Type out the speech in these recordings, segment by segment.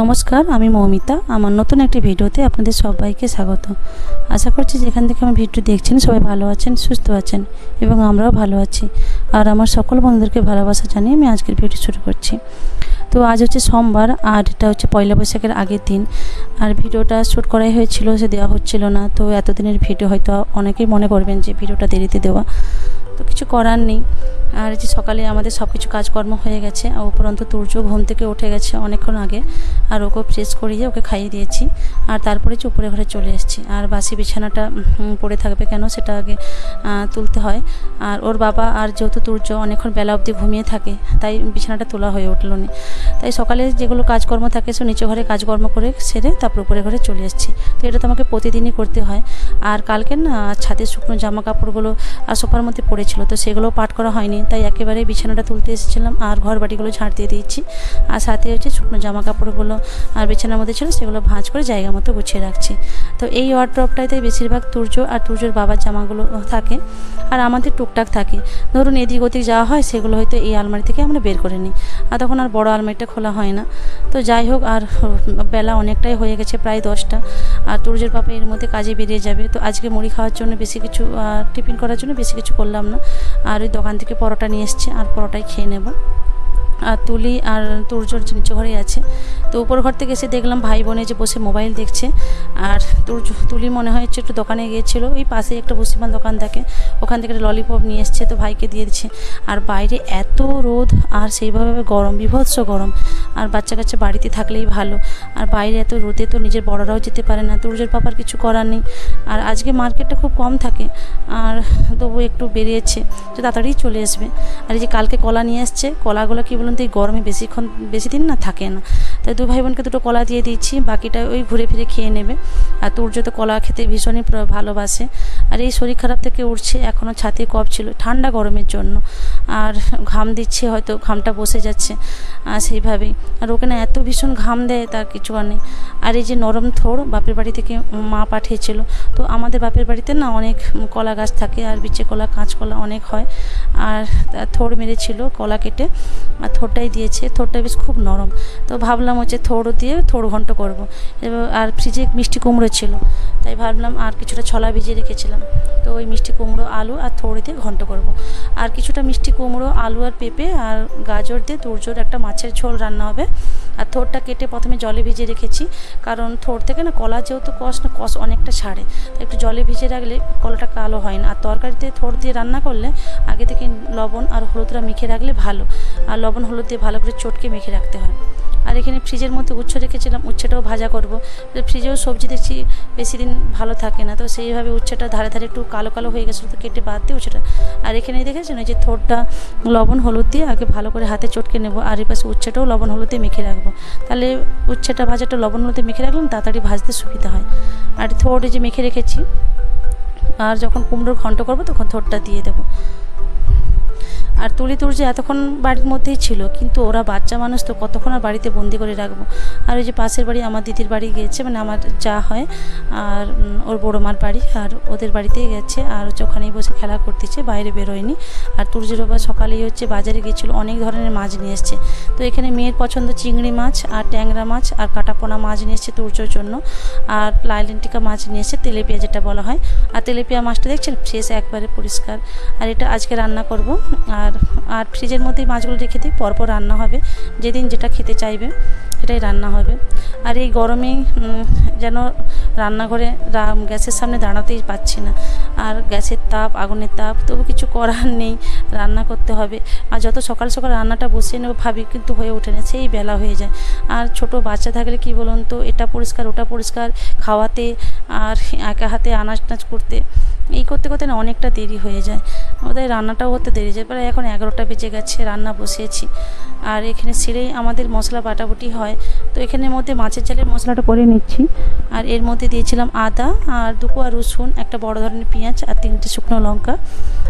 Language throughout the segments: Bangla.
নমস্কার, আমি মৌমিতা। আমার নতুন একটি ভিডিওতে আপনাদের সবাইকে স্বাগত। আশা করছি যেখান থেকে আমার ভিডিও দেখছেন, সবাই ভালো আছেন, সুস্থ আছেন এবং আমরাও ভালো আছি। আর আমার সকল বন্ধুদেরকে ভালোবাসা জানিয়ে আমি আজকের ভিডিও শুরু করছি। তো আজ হচ্ছে সোমবার, আর এটা হচ্ছে পয়লা বৈশাখের আগের দিন। আর ভিডিওটা শ্যুট করাই হয়েছিল, সে দেওয়া হচ্ছিল না। তো এতদিনের ভিডিও হয়তো অনেকেই মনে করবেন যে ভিডিওটা দেরিতে দেওয়া। তো কিছু করার নেই। আর যে সকালে আমাদের সব কিছু কাজকর্ম হয়ে গেছে, আর উপরন্ত তুর্য ঘুম থেকে উঠে গেছে অনেকক্ষণ আগে, আর ওকে ফ্রেশ করিয়ে ওকে খাইয়ে দিয়েছি। আর তারপরে যে উপরে ঘরে চলে এসেছি, আর বাসি বিছানাটা পড়ে থাকবে কেন সেটা আগে তুলতে হয়। আর ওর বাবা আর যেহেতু তুর্য অনেকক্ষণ বেলা অবধি ঘুমিয়ে থাকে, তাই বিছানাটা তোলা হয়ে উঠল না। তাই সকালে যেগুলো কাজকর্ম থাকে সে নিচে ঘরে কাজকর্ম করে সেরে তারপর উপরে ঘরে চলে এসেছি। তো এটা তো আমাকে প্রতিদিনই করতে হয়। আর কালকে না ছাদের শুকনো জামা কাপড়গুলো আর সোফার মধ্যে পড়েছিল, তো সেগুলো পাট করা হয়নি। তাই একেবারে বিছানাটা তুলতে এসেছিলাম আর ঘর বাড়িগুলো ঝাড় দিয়ে দিয়েছি। আর সাথে হচ্ছে শুকনো জামা কাপড়গুলো আর বিছানার মধ্যে ছিল সেগুলো ভাঁজ করে জায়গা মতো গুছিয়ে রাখছি। তো এই ওয়ার্ড্রপটাতে বেশিরভাগ তুর্য আর তুর্যর বাবার জামাগুলো থাকে আর আমাদের টুকটাক থাকে। ধরুন এদিক ওদিক যাওয়া হয়, সেগুলো হয়তো এই আলমারি থেকে আমরা বের করে নিই। আর তখন আর বড় আলমারিটা খোলা হয় না। তো যাই হোক, আর বেলা অনেকটাই হয়ে গেছে, প্রায় দশটা। আর তরুজের পাপা এর মধ্যে কাজে বেরিয়ে যাবে। তো আজকে মুড়ি খাওয়ার জন্য বেশি কিছু টিফিন করার জন্য বেশি কিছু করলাম না। আর ওই দোকান থেকে পরোটা নিয়ে এসছে, আর পরোটাই খেয়ে নেব। আর তুলি আর তুর্যর নিচু ঘরেই আছে। তো উপর ঘর থেকে এসে দেখলাম ভাই বোনে যে বসে মোবাইল দেখছে। আর তুর্য তুলি মনে হয় একটু দোকানে গিয়েছিল। ওই পাশে একটা বুসিমান দোকান থাকে। ওখান থেকে একটা ললিপপ নিয়ে এসছে তো ভাইকে দিয়ে দিচ্ছে। আর বাইরে এত রোদ, আর সেইভাবে গরম, বিভৎস গরম। আর বাচ্চা কাচ্চা বাড়িতে থাকলেই ভালো। আর বাইরে এত রোদে তো নিজের বড়রাও যেতে পারে না। তুর্যের পাপার কিছু করার নেই। আর আজকে মার্কেটটা খুব কম থাকে। আর তবু একটু বেরিয়েছে। তো তাড়াতাড়ি চলে আসবে। আর এই যে কালকে কলা নিয়ে আসছে, কলাগুলো কি বলুন তো এই গরমে বেশিক্ষণ বেশি দিন না থাকে না। তাই দু ভাই বোনকে দুটো কলা দিয়ে দিচ্ছি বাকিটা ওই ঘুরে ফিরে খেয়ে নেবে। আর তুর্য তো কলা খেতে ভীষণই ভালোবাসে। আর এই শরীর খারাপ থেকে উঠছে, এখনও ছাতে কপ ছিল, ঠান্ডা গরমের জন্য। আর ঘাম দিচ্ছে, হয়তো ঘামটা বসে যাচ্ছে। আর সেইভাবেই। আর ওকে না এত ভীষণ ঘাম দেয় তার কিছু আর নেই। আর এই যে নরম থোড় বাপের বাড়ি থেকে মা পাঠিয়েছিল, তো আমাদের বাপের বাড়িতে না অনেক কলা গাছ থাকে, আর বিচে কলা, কাঁচকলা অনেক হয়। আর থোড় মেরেছিল কলা কেটে। আর থোড়টাই দিয়েছে থোড়টা বেশ খুব নরম। তো ভাবলাম হচ্ছে থোড় দিয়ে থোড় ঘন্ট করব। আর ফ্রিজে মিষ্টি কুমড়ো ছিল, তাই ভাবলাম আর কিছুটা ছলা ভিজিয়ে রেখেছিলাম। তো ওই মিষ্টি কুমড়ো, আলু আর থোড় দিয়ে ঘন্ট করব। আর কিছুটা মিষ্টি কুমড়ো, আলু আর পেঁপে আর গাজর দিয়ে তুরজোর একটা মাছের ঝোল রান্না হবে। আর থোড়টা কেটে প্রথমে জলে ভিজিয়ে রেখেছি, কারণ থোড় থেকে না কলা যেহেতু কষ না, কষ অনেকটা ছাড়ে। তাই একটু জলে ভিজিয়ে রাখলে কলাটা কালো হয় না। আর তরকারিতে থোড় দিয়ে রান্না করলে আগে থেকে লবণ আর হলুদটা মেখে রাখলে ভালো। আর লবণ হলুদ দিয়ে ভালো করে চটকে মেখে রাখতে হয়। আর এখানে ফ্রিজের মধ্যে উচ্ছে রেখেছিলাম, উচ্ছেটাও ভাজা করব। ফ্রিজেও সবজি দেখছি বেশি দিন ভালো থাকে না, তো সেইভাবে উচ্ছেটা ধারে ধারে একটু কালো কালো হয়ে গেছিল তো কেটে বাদ দিয়ে উচ্ছেটা। আর এখানে দেখেছেন ওই যে থোড়টা লবণ, হলুদ দিয়ে আগে ভালো করে হাতে চটকে নেব, আর এই পাশে উচ্ছেটাও লবণ, হলুদ দিয়ে মেখে রাখব। তাহলে উচ্ছেটা, ভাজাটা লবণ, হলুদ মেখে রাখলাম, তাড়াতাড়ি ভাজতে সুবিধা হয়। আর থোড় যে মেখে রেখেছি, আর যখন কুমড়োর ঘন্ট করব তখন থোড়টা দিয়ে দেবো। আর তুলি তুর যে এতক্ষণ বাড়ির মধ্যেই ছিল, কিন্তু ওরা বাচ্চা মানুষ তো কতক্ষণ আর বাড়িতে বন্দি করে রাখব? আর ওই যে পাশের বাড়ি আমার দিদির বাড়ি গিয়েছে মানে আমার যা হয়, আর ওর বড়ো মার বাড়ি, আর ওদের বাড়িতেই গেছে, আর হচ্ছে ওখানেই বসে খেলা করতেছে, বাইরে বেরোয়নি। আর তুর্যের বাবা সকালেই হচ্ছে বাজারে গিয়েছিল অনেক ধরনের মাছ নিয়ে এসছে। তো এখানে মেয়ের পছন্দ চিংড়ি মাছ, আর ট্যাংরা মাছ, আর কাটাপোনা মাছ নিয়ে এসছে তুর্যর জন্য। আর লাইলেন্টিকা মাছ নিয়ে এসছে তেলেপিয়া যেটা বলা হয়। আর তেলেপিয়া মাছটা দেখছেন? ফ্রেশ, একবারে পরিষ্কার। আর এটা আজকে রান্না করব, আর আর আর ফ্রিজের মধ্যেই মাছগুলো রেখে দিই, পরপর রান্না হবে। যেদিন যেটা খেতে চাইবে, সেটাই রান্না হবে। আর এই গরমে যেন রান্নাঘরে গ্যাসের সামনে দাঁড়াতেই পাচ্ছি না। আর গ্যাসের তাপ, আগুনের তাপ, তবু কিছু করার নেই, রান্না করতে হবে। আর যত সকাল সকাল রান্নাটা বসিয়ে নেব, ভাবি কিন্তু হয়ে ওঠে না, সেই বেলা হয়ে যায়। আর ছোট বাচ্চা থাকলে কি বলুন তো, এটা পরিষ্কার, ওটা পরিষ্কার, খাওয়াতে আর একা হাতে আনাজ টাজ করতে, এই করতে করতে না অনেকটা দেরি হয়ে যায়। আমাদের রান্নাটাও হতে দেরি যায় প্রায় এখন এগারোটা বেজে গেছে রান্না বসিয়েছি। আর এখানে সিঁড়েই আমাদের মশলা বাটাবুটি হয়। তো এখানের মধ্যে মাছের চালের মশলাটা করে নিচ্ছি। আর এর মধ্যে দিয়েছিলাম আদা আর দুপোয়া রসুন, একটা বড় ধরনের পেঁয়াজ আর তিনটে শুকনো লঙ্কা।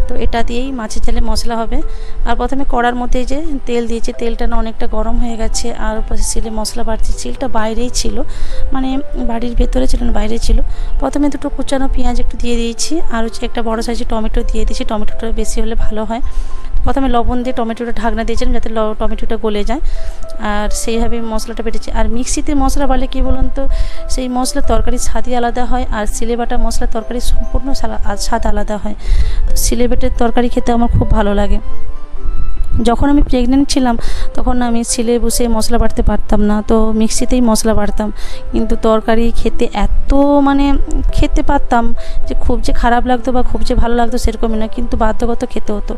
তো এটা দিয়েই মাছের চালে মশলা হবে। আর প্রথমে কড়ার মধ্যে যে তেল দিয়েছি, তেলটা না অনেকটা গরম হয়ে গেছে আর উপরে সিলে মশলা বাড়ছে চিলটা বাইরেই ছিল। মানে বাড়ির ভেতরে ছিল না, বাইরে ছিল। প্রথমে দুটো কুচানো পেঁয়াজ একটু দিয়ে দিয়েছি। আর হচ্ছে একটা বড় সাইজের টমেটো দিয়ে দিয়েছি। টমেটোটা বেশি হলে ভালো হয়। প্রথমে লবণ দিয়ে টমেটোটা ঢাকনা দিয়েছিলাম যাতে টমেটোটা গলে যায়। আর সেইভাবে মশলাটা বেটেছি। আর মিক্সিতে মশলা বাড়লে কী বলুন তো, সেই মশলা তরকারির স্বাদই আলাদা হয় আর সিলে বাটা মশলা তরকারি সম্পূর্ণ স্বাদ আলাদা হয়। সিলে বেটের তরকারি খেতে আমার খুব ভালো লাগে। যখন আমি প্রেগনেন্ট ছিলাম, তখন আমি সিলে বসে মশলা বাটতে পারতাম না। তো মিক্সিতেই মশলা বাটতাম। কিন্তু তরকারি খেতে এত মানে খেতে পারতাম যে খুব যে খারাপ লাগতো বা খুব যে ভালো লাগতো সেরকমই না, কিন্তু বাধ্যগত খেতে হতো।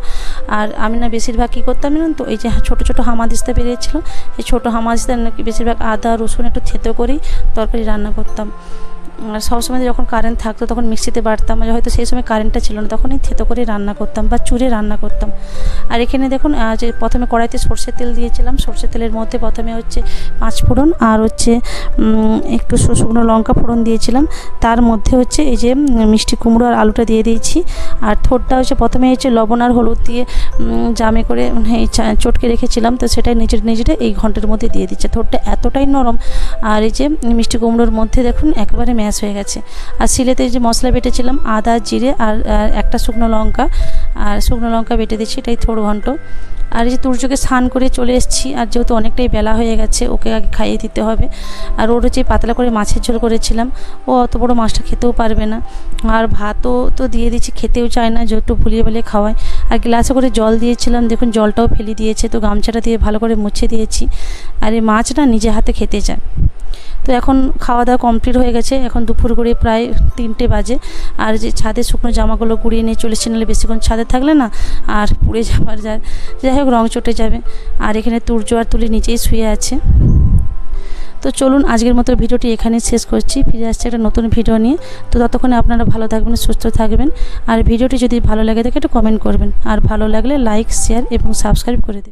আর আমি না বেশিরভাগ কী করতাম জানেন তো, এই যে ছোটো ছোটো হামাদিস্তা বেরিয়েছিল, এই ছোটো হামাদিস্তা বেশিরভাগ আদা, রসুন একটু থেতো করেই তরকারি রান্না করতাম। সবসময় যখন কারেন্ট থাকতো তখন মিক্সিতে বাটতাম আর হয়তো সেই সময় কারেন্টটা ছিল না, তখনই থেতো করে রান্না করতাম বা চুরে রান্না করতাম। আর এখানে দেখুন যে প্রথমে কড়াইতে সর্ষের তেল দিয়েছিলাম, সর্ষের তেলের মধ্যে প্রথমে হচ্ছে পাঁচ ফোড়ন আর হচ্ছে একটু শুকনো লঙ্কা ফোড়ন দিয়েছিলাম। তার মধ্যে হচ্ছে এই যে মিষ্টি কুমড়ো আর আলুটা দিয়ে দিয়েছি। আর থোড়টা হচ্ছে প্রথমে হচ্ছে লবণ আর হলুদ দিয়ে জামে করে এই চটকে রেখেছিলাম, তো সেটাই নিজের নিজেরে এই ঘণ্টার মধ্যে দিয়ে দিচ্ছে। থোড়টা এতটাই নরম, আর এই যে মিষ্টি কুমড়োর মধ্যে দেখুন, একবারে ম্যাশ হয়ে গেছে। আর সিলেতে যে মশলা বেটেছিলাম, আদা, জিরে আর একটা শুকনো লঙ্কা। আর শুকনো লঙ্কা বেটে দিচ্ছি এটাই থোড় ঘন্ট। আর এই যে তুর্যকে স্নান করে চলে এসেছি, আর যেহেতু অনেকটাই বেলা হয়ে গেছে, ওকে আগে খাইয়ে দিতে হবে। আর ওর হচ্ছে পাতলা করে মাছের ঝোল করেছিলাম, ও অত বড় মাছটা খেতেও পারবে না। আর ভাতও তো দিয়ে দিচ্ছি খেতেও চায় না, যেহেতু ভুলিয়ে ভুলিয়ে খাওয়ায়। আর গ্লাসে করে জল দিয়েছিলাম, দেখুন জলটাও ফেলে দিয়েছে, তো গামছাটা দিয়ে ভালো করে মুছে দিয়েছি। আর এই মাছটা নিজে হাতে খেতে চায়। তো এখন খাওয়া দাওয়া কমপ্লিট হয়ে গেছে। এখন দুপুর করে প্রায় তিনটে বাজে। আর যে ছাদে শুকনো জামাগুলো গুড়িয়ে নিয়ে চলেছে নাহলে বেশিক্ষণ ছাদে থাকলে না আর পুড়ে যাবার যায়। যাই হোক, রং চটে যাবে। আর এখানে তুর্য আর তুলি নিচেই শুয়ে আছে। তো চলুন, আজকের মতো ভিডিওটি এখানে শেষ করছি। ফিরে আসছে একটা নতুন ভিডিও নিয়ে। তো ততক্ষণে আপনারা ভালো থাকবেন, সুস্থ থাকবেন। আর ভিডিওটি যদি ভালো লাগে থাকে, একটু কমেন্ট করবেন। আর ভালো লাগলে লাইক শেয়ার এবং সাবস্ক্রাইব করে দেবেন।